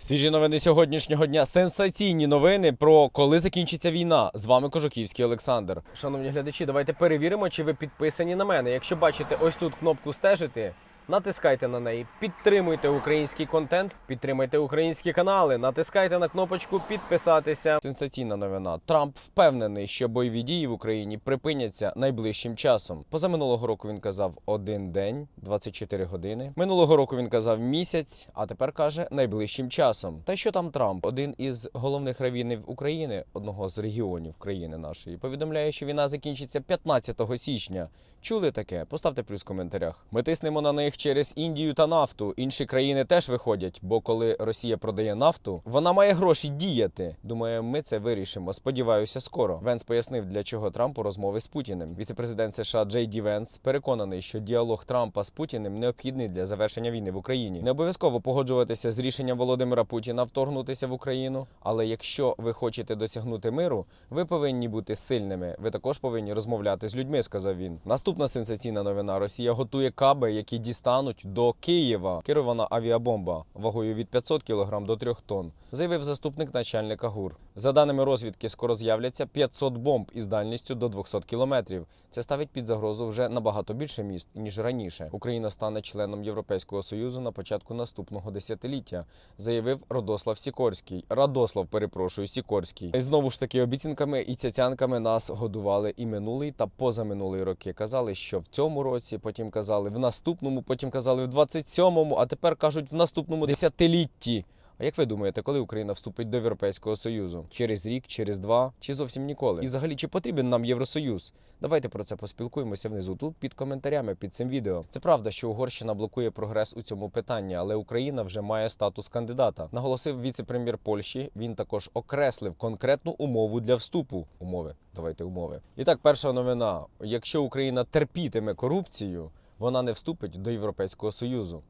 Свіжі новини сьогоднішнього дня. Сенсаційні новини про коли закінчиться війна. З вами Кожуківський Олександр. Шановні глядачі, давайте перевіримо, чи ви підписані на мене. Якщо бачите ось тут кнопку стежити. Натискайте на неї, підтримуйте український контент, підтримайте українські канали, натискайте на кнопочку підписатися. Сенсаційна новина. Трамп впевнений, що бойові дії в Україні припиняться найближчим часом. Позаминулого року він казав один день, 24 години. Минулого року він казав місяць, а тепер каже найближчим часом. Та що там Трамп, один із головних равінів України, одного з регіонів країни нашої, повідомляє, що війна закінчиться 15 січня. Чули таке? Поставте плюс в коментарях. Ми тиснемо на них через Індію та нафту. Інші країни теж виходять, бо коли Росія продає нафту, вона має гроші діяти. Думаю, ми це вирішимо. Сподіваюся, скоро. Венс пояснив, для чого Трампу розмови з Путіним. Віце-президент США Джей Ді Венс переконаний, що діалог Трампа з Путіним необхідний для завершення війни в Україні. Не обов'язково погоджуватися з рішенням Володимира Путіна вторгнутися в Україну. Але якщо ви хочете досягнути миру, ви повинні бути сильними. Ви також повинні розмовляти з людьми, сказав він. Наступна сенсаційна новина: Росія готує каби, які дістануть до Києва. Керована авіабомба вагою від 500 кг до 3 тонн, заявив заступник начальника ГУР. За даними розвідки, скоро з'являться 500 бомб із дальністю до 200 кілометрів. Це ставить під загрозу вже набагато більше міст ніж раніше. Україна стане членом Європейського союзу на початку наступного десятиліття, заявив Родослав Сікорський. Радослав, перепрошую, Сікорський. Знову ж таки обіцянками і цяцянками нас годували і минулий та позаминулий роки. Казали, що в цьому році, потім казали в наступному, потім казали в 27-му, а тепер кажуть в наступному десятилітті. А як ви думаєте, коли Україна вступить до Європейського Союзу? Через рік, через два чи зовсім ніколи? І взагалі, чи потрібен нам Євросоюз? Давайте про це поспілкуємося внизу. Тут під коментарями під цим відео. Це правда, що Угорщина блокує прогрес у цьому питанні, але Україна вже має статус кандидата. Наголосив віце-прем'єр Польщі. Він також окреслив конкретну умову для вступу. Умови, давайте умови. І так, перша новина: якщо Україна терпітиме корупцію, вона не вступить до Європейського союзу.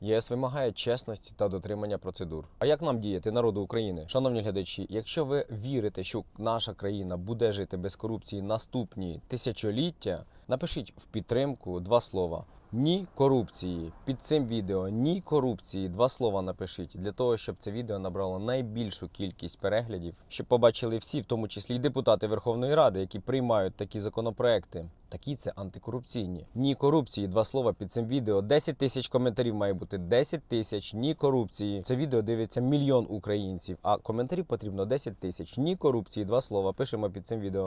ЄС вимагає чесності та дотримання процедур. А як нам діяти народу України? Шановні глядачі, якщо ви вірите, що наша країна буде жити без корупції наступні тисячоліття, напишіть в підтримку два слова. Ні корупції. Під цим відео ні корупції. Два слова напишіть для того, щоб це відео набрало найбільшу кількість переглядів, щоб побачили всі, в тому числі й депутати Верховної Ради, які приймають такі законопроекти. Такі це антикорупційні. Ні корупції. Два слова під цим відео. 10 тисяч коментарів має бути. 10 тисяч ні корупції. Це відео дивиться мільйон українців. А коментарів потрібно 10 тисяч. Ні корупції. Два слова. Пишемо під цим відео.